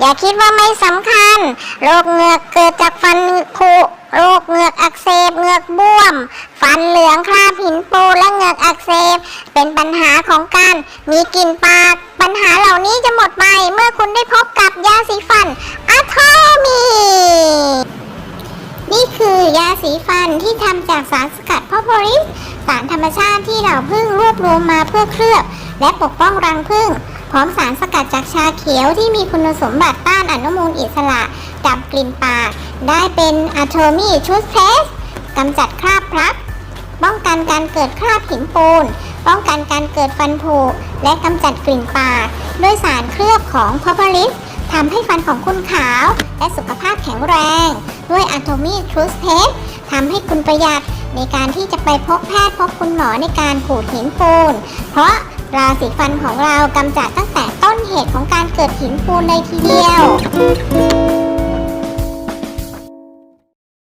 อย่าคิดว่าไม่สำคัญ โรคเหงือกเกิดจากฟันผุโรคเหงือกอักเสบเหงือกบวม ฟันเหลืองคราบหินปูนและเหงือกอักเสบ เป็นปัญหาของการมีกลิ่นปาก ปัญหาเหล่านี้จะหมดไปเมื่อคุณได้พบกับยาสีฟันอะโทมีนี่คือยาสีฟันที่ทำจากสารสกัดพอโพลิสสารธรรมชาติที่เราพึ่งรวบรวมมาเพื่อเคลือบ และปกป้องรังผึ้ง พร้อมสารสกัดจากชาเขียวที่มีคุณสมบัติต้านอนุมูลอิสระ ดับกลิ่นปาก ได้เป็นอะโทมีชูสเพสกำจัดคราบพลักป้องกันการเกิดคราบหินปูน ป้องกันการเกิดฟันผุและกำจัดกลิ่นปากด้วยสารเคลือบของพอพลิสทำให้ฟันของคุณขาว และสุขภาพแข็งแรง ด้วยอะโทมีทรูสเพสทำให้คุณประหยัดในการที่จะไปพบแพทย์พบคุณหมอในการขูดหินปูน เพราะ ราสีฟันของเรากำจัดตั้งแต่ต้นเหตุของการเกิดหินปูนเลยทีเดียว